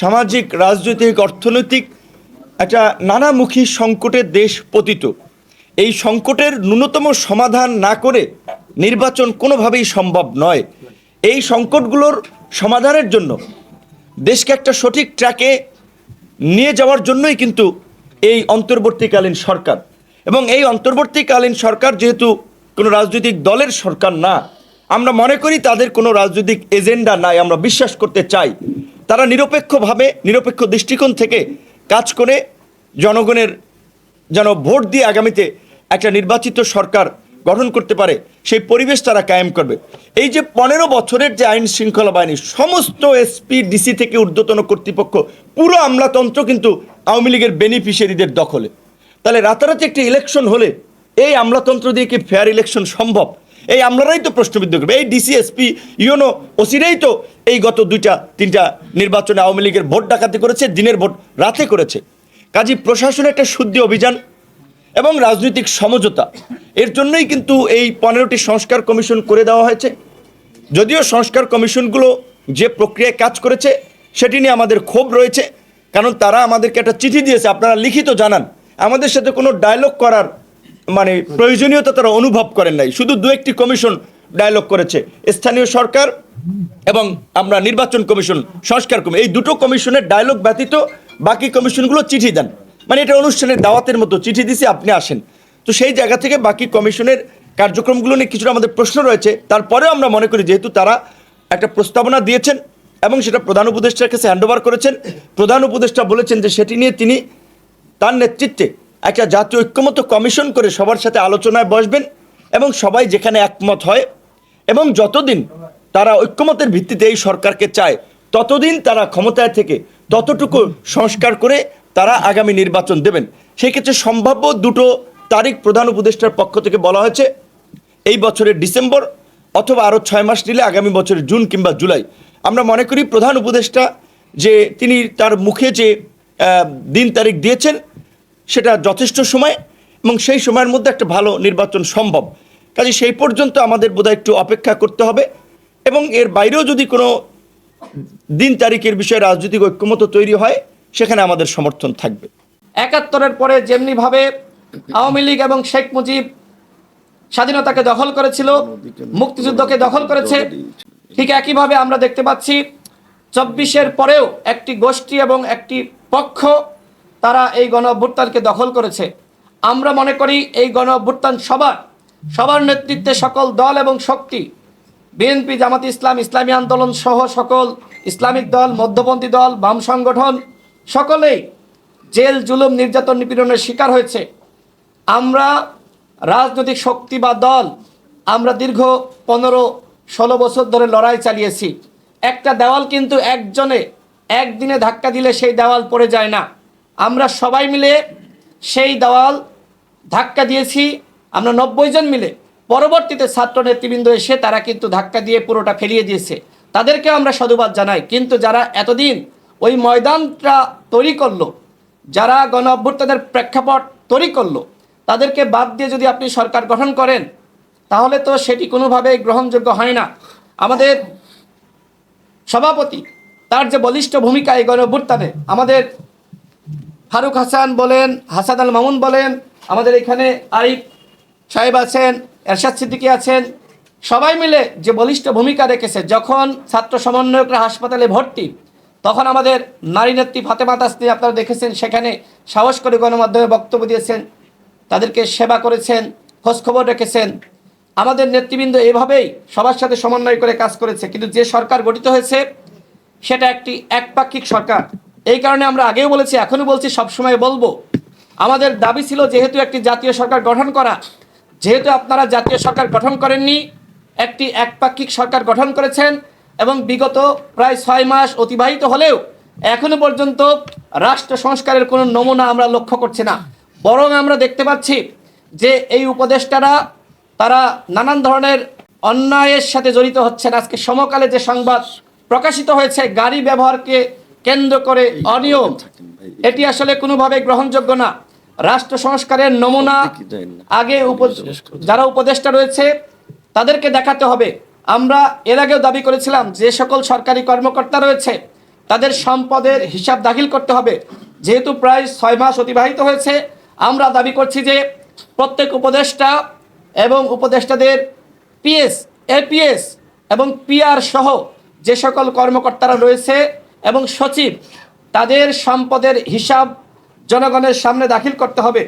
সামাজিক, রাজনৈতিক, অর্থনৈতিক একটা নানামুখী সংকটের দেশ পতিত। এই সংকটের ন্যূনতম সমাধান না করে নির্বাচন কোনোভাবেই সম্ভব নয়। এই সংকটগুলোর সমাধানের জন্য দেশকে একটা সঠিক ট্র্যাকে নিয়ে যাওয়ার জন্যই কিন্তু এই অন্তর্বর্তীকালীন সরকার। এবং এই অন্তর্বর্তীকালীন সরকার যেহেতু কোনো রাজনৈতিক দলের সরকার না, আমরা মনে করি তাদের কোনো রাজনৈতিক এজেন্ডা নাই, আমরা বিশ্বাস করতে চাই। তারা নিরপেক্ষভাবে, নিরপেক্ষ দৃষ্টিকোণ থেকে কাজ করে জনগণের যেন ভোট দিয়ে আগামীতে একটা নির্বাচিত সরকার গঠন করতে পারে, সেই পরিবেশ তারা কায়েম করবে। এই যে পনেরো বছরের যে আইন শৃঙ্খলা বাহিনী, সমস্ত এসপি, ডিসি থেকে ঊর্ধ্বতন কর্তৃপক্ষ, পুরো আমলাতন্ত্র কিন্তু আওয়ামী লীগের বেনিফিশিয়ারিদের দখলে। তাহলে রাতারাতি একটি ইলেকশন হলে এই আমলাতন্ত্র দিয়ে কি ফেয়ার ইলেকশন সম্ভব? এই আমলারাই তো প্রশ্নবিদ্ধ করবে। এই ডিসি এসপি ইউনো ওসিরাই তো এই গত দুইটা, তিনটা নির্বাচনে আওয়ামী লীগের ভোট ডাকাতি করেছে, দিনের ভোট রাতে করেছে। কাজী প্রশাসনের একটা শুদ্ধি অভিযান এবং রাজনৈতিক সমঝোতা। এর জন্যই কিন্তু এই পনেরোটি সংস্কার কমিশন করে দেওয়া হয়েছে। যদিও সংস্কার কমিশনগুলো যে প্রক্রিয়ায় কাজ করেছে, সেটি নিয়ে আমাদের ক্ষোভ রয়েছে। কারণ তারা আমাদেরকে একটা চিঠি দিয়েছে, আপনারা লিখিত জানান। আমাদের সাথে কোনো ডায়লগ করার মানে প্রয়োজনীয়তা তারা অনুভব করেন নাই। শুধু দু একটি কমিশন ডায়লগ করেছে, স্থানীয় সরকার এবং আমরা নির্বাচন কমিশন, সংস্কার কমিশন, এই দুটো কমিশনের ডায়লগ ব্যতীত বাকি কমিশনগুলো চিঠি দেন। মানে এটা অনুষ্ঠানের দাওয়াতের মতো চিঠি দিছি, আপনি আসেন। তো সেই জায়গা থেকে বাকি কমিশনের কার্যক্রমগুলো নিয়ে কিছুটা আমাদের প্রশ্ন রয়েছে। তারপরেও আমরা মনে করি যেহেতু তারা একটা প্রস্তাবনা দিয়েছেন এবং সেটা প্রধান উপদেষ্টার কাছে হ্যান্ডওভার করেছেন, প্রধান উপদেষ্টা বলেছেন যে সেটি নিয়ে তিনি তার নেতৃত্বে একটা জাতীয় ঐক্যমত কমিশন করে সবার সাথে আলোচনায় বসবেন এবং সবাই যেখানে একমত হয় এবং যতদিন তারা ঐক্যমতের ভিত্তিতে এই সরকারকে চায়, ততদিন তারা ক্ষমতায় থেকে ততটুকু সংস্কার করে তারা আগামী নির্বাচন দেবেন। সেই ক্ষেত্রে সম্ভাব্য দুটো তারিখ প্রধান উপদেষ্টার পক্ষ থেকে বলা হয়েছে, এই বছরের ডিসেম্বর অথবা আরও ছয় মাস নিলে আগামী বছরের জুন কিংবা জুলাই। আমরা মনে করি প্রধান উপদেষ্টা যে তিনি তার মুখে যে দিন তারিখ দিয়েছেন সেটা যথেষ্ট সময় এবং সেই সময়ের মধ্যে একটা ভালো নির্বাচন সম্ভব। কাজে সেই পর্যন্ত আমাদের বোধহয় একটু অপেক্ষা করতে হবে এবং এর বাইরেও যদি কোনো দিন তারিখের বিষয়ে রাজনৈতিক ঐক্যমত তৈরি হয়, সেখানে আমাদের সমর্থন থাকবে। একাত্তরের পরে যেমনিভাবে আওয়ামী লীগ এবং শেখ মুজিব স্বাধীনতাকে দখল করেছিল, মুক্তিযুদ্ধকে দখল করেছে, ঠিক একইভাবে আমরা দেখতে পাচ্ছি, চব্বিশের পরেও একটি গোষ্ঠী এবং একটি পক্ষ তারা এই গণ দখল করেছে। আমরা মনে করি এই গণ সবার সবার নেতৃত্বে সকল দল এবং শক্তি। বিএনপি, জামাত ইসলাম, ইসলামী আন্দোলন সহ সকল ইসলামিক দল, মধ্যপন্থী দল, বাম সংগঠন, সকলেই জেল, জুলুম, নির্যাতন নিপীড়নের শিকার হয়েছে। আমরা রাজনৈতিক শক্তি বা দল, আমরা দীর্ঘ পনেরো, ষোলো বছর ধরে লড়াই চালিয়েছি। একটা দেওয়াল কিন্তু একজনে একদিনে ধাক্কা দিলে সেই দেওয়াল পড়ে যায় না। আমরা সবাই মিলে সেই দেওয়াল ধাক্কা দিয়েছি, আমরা নব্বই জন মিলে। পরবর্তীতে ছাত্র নেতৃবৃন্দ এসে তারা কিন্তু ধাক্কা দিয়ে পুরোটা ফেলিয়ে দিয়েছে। তাদেরকে আমরা সাধুবাদ জানাই। কিন্তু যারা এতদিন ওই ময়দানটা তৈরি করল, যারা গণ অভ্যুত্থানের প্রেক্ষাপট তৈরি করল, তাদেরকে বাদ দিয়ে যদি আপনি সরকার গঠন করেন, তাহলে তো সেটি কোনোভাবেই গ্রহণযোগ্য হয় না। আমাদের সভাপতি, তার যে বলিষ্ঠ ভূমিকা এই গণ অভ্যুত্থানে, আমাদের ফারুক হাসান বলেন, হাসান আল মামুন বলেন, আমাদের এখানে আরিফ সাহেব আছেন, এরশাদ সিদ্দিকী আছেন, সবাই মিলে যে বলিষ্ঠ ভূমিকা রেখেছে, যখন ছাত্র সমন্বয়করা হাসপাতালে ভর্তি, তখন আমাদের নারী নেত্রী ফাতেমা তাসনি আপনারা দেখেছেন, সেখানে সাহস করে গণমাধ্যমে বক্তব্য দিয়েছেন, তাদেরকে সেবা করেছেন খোঁজখবর রেখেছেন। আমাদের নেতৃবৃন্দ এভাবেই সবার সাথে সমন্বয় করে কাজ করেছে, কিন্তু যে সরকার গঠিত হয়েছে, সেটা একটি একপাক্ষিক সরকার। এই কারণে আমরা আগেও বলেছি, এখনও বলছি সবসময় বলব। আমাদের দাবি ছিল যেহেতু একটি জাতীয় সরকার গঠন করা, যেহেতু আপনারা জাতীয় সরকার গঠন করেননি, একটি একপাক্ষিক সরকার গঠন করেছেন এবং বিগত প্রায় ছয় মাস অতিবাহিত হলেও এখনও পর্যন্ত রাষ্ট্র সংস্কারের কোনো নমুনা আমরা লক্ষ্য করছি না। বরং আমরা দেখতে পাচ্ছি যে এই উপদেষ্টারা, তারা নানান ধরনের অন্যায়ের সাথে জড়িত হচ্ছেন। আজকে সমকালে যে সংবাদ প্রকাশিত হয়েছে, গাড়ি ব্যবহারকে কেন্দ্র করে অনিয়ম। এটি আসলে কোনোভাবে গ্রহণযোগ্য না। রাষ্ট্র সংস্কারের নমুনা আগে যারা উপদেষ্টা রয়েছে তাদেরকে দেখাতে হবে। আমরা এর আগেও দাবি করেছিলাম যে সকল সরকারি কর্মকর্তা রয়েছে তাদের সম্পদের হিসাব দাখিল করতে হবে। যেহেতু প্রায় ছয় মাস অতিবাহিত হয়েছে আমরা দাবি করছি যে প্রত্যেক উপদেষ্টা এবং উপদেষ্টাদের পিএস এপিএস এবং পিআর সহ যে সকল কর্মকর্তারা রয়েছে এবং সচিব তাদের সম্পদের হিসাব জনগণের সামনে দাখিল করতে হবে।